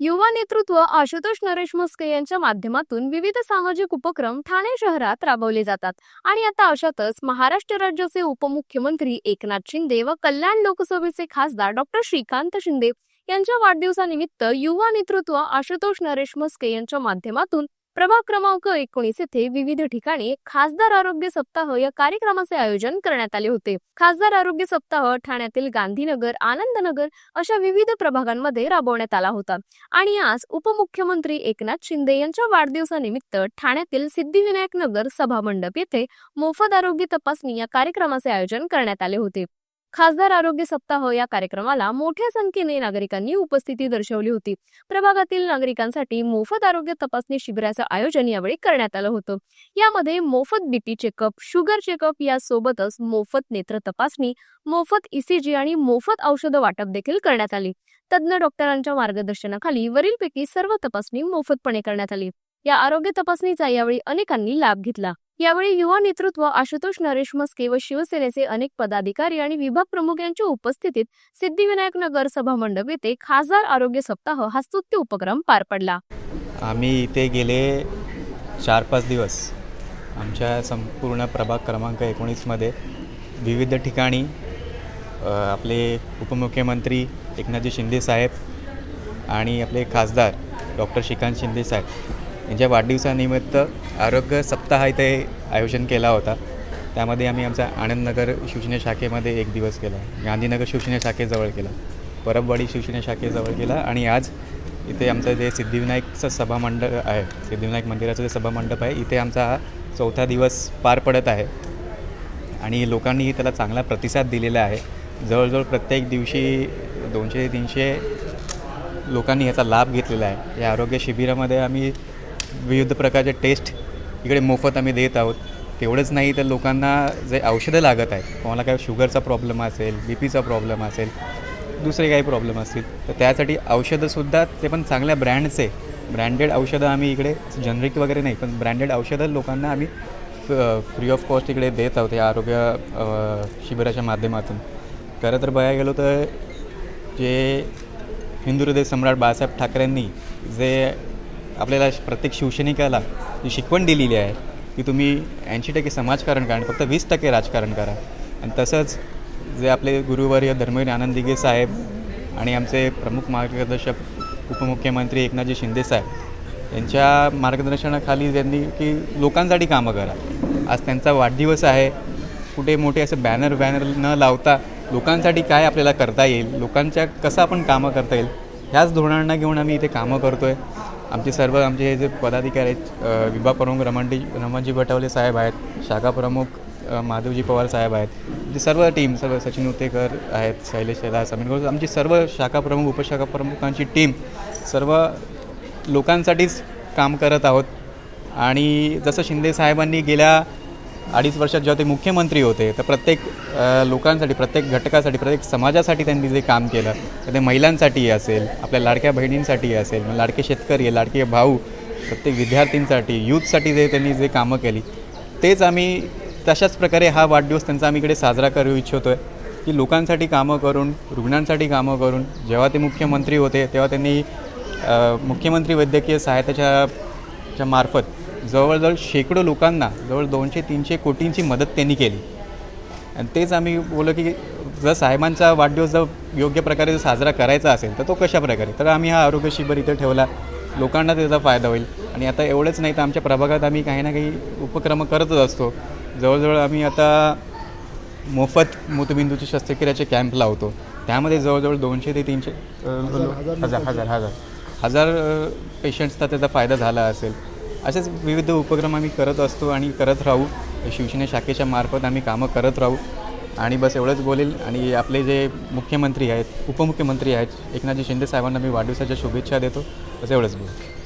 युवा नेतृत्व आशुतोष नरेश म्हस्के यांच्या माध्यमातून विविध सामाजिक उपक्रम ठाणे शहरात राबवले जातात. आणि आता अशातच महाराष्ट्र राज्याचे उपमुख्यमंत्री एकनाथ शिंदे व कल्याण लोकसभेचे खासदार डॉक्टर श्रीकांत शिंदे यांच्या वाढदिवसानिमित्त युवा नेतृत्व आशुतोष नरेश मस्के यांच्या माध्यमातून प्रभाग क्रमांक एकोणीस येथे विविध ठिकाणी खासदार आरोग्य सप्ताह या कार्यक्रमाचे आयोजन करण्यात आले होते. खासदार आरोग्य सप्ताह ठाण्यातील गांधीनगर आनंदनगर अशा विविध प्रभागांमध्ये राबवण्यात आला होता. आणि आज उपमुख्यमंत्री एकनाथ शिंदे यांच्या वाढदिवसानिमित्त ठाण्यातील सिद्धिविनायक नगर सभा मंडप येथे मोफत आरोग्य तपासणी या कार्यक्रमाचे आयोजन करण्यात आले होते. खासदार आरोग्य सप्ताह या कार्यक्रमाला मोठ्या संख्येने नागरिकांनी उपस्थिती दर्शवली होती. प्रभागातील नागरिकांसाठी मोफत आरोग्य तपासणी शिबिराचं आयोजन यावेळी करण्यात आलं होतं. यामध्ये मोफत बीपी चेकअप शुगर चेकअप यासोबतच मोफत नेत्र तपासणी मोफत ईसीजी आणि मोफत औषधं वाटप देखील करण्यात आली. तज्ज्ञ डॉक्टरांच्या मार्गदर्शनाखाली वरीलपैकी सर्व तपासणी मोफतपणे करण्यात आली. या आरोग्य तपासणीचा यावेळी अनेकांनी लाभ घेतला. यावेळी युवा नेतृत्व आशुतोष नरेश मस्के व शिवसेनेचे अनेक पदाधिकारी आणि विभाग प्रमुख यांच्या उपस्थितीत सिद्धिविनायक नगर सभा मंडप येथे खासदार आरोग्य सप्ताह हा स्तुत्य उपक्रम पार पडला. आम्ही इथे गेले चार पाच दिवस. आमच्या संपूर्ण प्रभाग क्रमांक एकोणीसमध्ये विविध ठिकाणी आपले उपमुख्यमंत्री एकनाथजी शिंदे साहेब आणि आपले खासदार डॉक्टर श्रीकांत शिंदे साहेब यांच्या वाढदिवसानिमित्त आरोग्य सप्ताह इथे आयोजन केला होता. त्यामध्ये आम्ही आमचा आनंदनगर शिवसेना शाखेमध्ये एक दिवस केला. गांधीनगर शिवसेना शाखेजवळ केला. परबवाडी शिवसेना शाखेजवळ केला. आणि आज इथे आमचं जे सिद्धिविनायकचं सभामंडप आहे सिद्धिविनायक मंदिराचं जे सभामंडप आहे इथे आमचा हा चौथा दिवस पार पडत आहे. आणि लोकांनीही त्याला चांगला प्रतिसाद दिलेला आहे. जवळजवळ प्रत्येक दिवशी दोनशे तीनशे लोकांनी याचा लाभ घेतलेला आहे. या आरोग्य शिबिरामध्ये आम्ही विविध प्रकारचे टेस्ट इकडे मोफत आम्ही देत आहोत. तेवढंच नाही तर लोकांना जे औषधं लागत आहेत कोणाला काय शुगरचा प्रॉब्लेम असेल बी पीचा प्रॉब्लेम असेल दुसरे काही प्रॉब्लेम असतील तर त्यासाठी औषधंसुद्धा ते पण चांगल्या ब्रँडचे ब्रँडेड औषधं आम्ही इकडे जनरिक वगैरे नाही पण ब्रँडेड औषधं लोकांना आम्ही फ्री ऑफ कॉस्ट इकडे देत आहोत या आरोग्य शिबिराच्या माध्यमातून. खरं तर बघायला गेलो तर जे हिंदू हृदय सम्राट बाळासाहेब ठाकरेंनी जे आपल्याला प्रत्येक शिवसैनिकाला जी शिकवण दिलेली आहे की तुम्ही ऐंशी टक्के समाजकारण करा आणि फक्त वीस टक्के राजकारण करा. आणि तसंच जे आपले गुरुवर्य धर्मवीर आनंद दिघे साहेब आणि आमचे प्रमुख मार्गदर्शक उपमुख्यमंत्री एकनाथजी शिंदे साहेब यांच्या मार्गदर्शनाखाली त्यांनी की लोकांसाठी कामं करा. आज त्यांचा वाढदिवस आहे. कुठे मोठे असं बॅनर बॅनर न लावता लोकांसाठी काय आपल्याला करता येईल लोकांच्या कसं आपण कामं करता येईल ह्याच धोरणांना घेऊन आम्ही इथे कामं करतो आहे आमचे सर्व आमचे हे जे पदाधिकारी आहेत विभाग प्रमुख रमणजी रमणजी भटवले साहेब आहेत शाखा प्रमुख माधवजी पवार साहेब आहेत जे सर्व टीम सर्व सचिन उतेकर आहेत शैलेश शेला समीर गोल आमची सर्व शाखा प्रमुख उपशाखा प्रमुखांची टीम सर्व लोकांसाठीच काम करत आहोत. आणि जसं शिंदे साहेबांनी गेल्या अडीच वर्षात जेव्हा ते मुख्यमंत्री होते तर प्रत्येक लोकांसाठी प्रत्येक घटकासाठी प्रत्येक समाजासाठी त्यांनी जे काम केलं तर ते महिलांसाठी असेल आपल्या लाडक्या बहिणींसाठी असेल मग लाडके शेतकरी लाडके भाऊ प्रत्येक विद्यार्थींसाठी यूथसाठी जे त्यांनी जे कामं केली तेच आम्ही तशाच प्रकारे हा वाढदिवस त्यांचा आम्ही इकडे साजरा करू इच्छितो आहे की लोकांसाठी कामं करून रुग्णांसाठी कामं करून जेव्हा ते मुख्यमंत्री होते तेव्हा त्यांनी मुख्यमंत्री वैद्यकीय सहायताच्या च्या मार्फत जवळजवळ शेकडो लोकांना जवळ दोनशे तीनशे कोटींची मदत त्यांनी केली. आणि तेच आम्ही बोललो की जर साहेबांचा वाढदिवस जर योग्य प्रकारे जर साजरा करायचा असेल तर तो कशा प्रकारे? तर आम्ही हा आरोग्य शिबिर इथे ठेवला. लोकांना त्याचा फायदा होईल. आणि आता एवढंच नाही तर आमच्या प्रभागात आम्ही काही ना काही उपक्रम करतच असतो. जवळजवळ आम्ही आता मोफत मूतबिंदूची शस्त्रक्रियाचे कॅम्प लावतो. त्यामध्ये जवळजवळ दोनशे ते तीनशे हजार हजार हजार हजार पेशंट्सचा त्याचा फायदा झाला असेल. असेच विविध उपक्रम आम्ही करत असतो आणि करत राहू. शिवसेना शाखेच्या मार्फत आम्ही कामं करत राहू. आणि बस एवढंच बोलेल. आणि आपले जे मुख्यमंत्री आहेत उपमुख्यमंत्री आहेत एकनाथजी शिंदे साहेबांना मी वाढदिवसाच्या शुभेच्छा देतो. बस एवढंच बोलेल.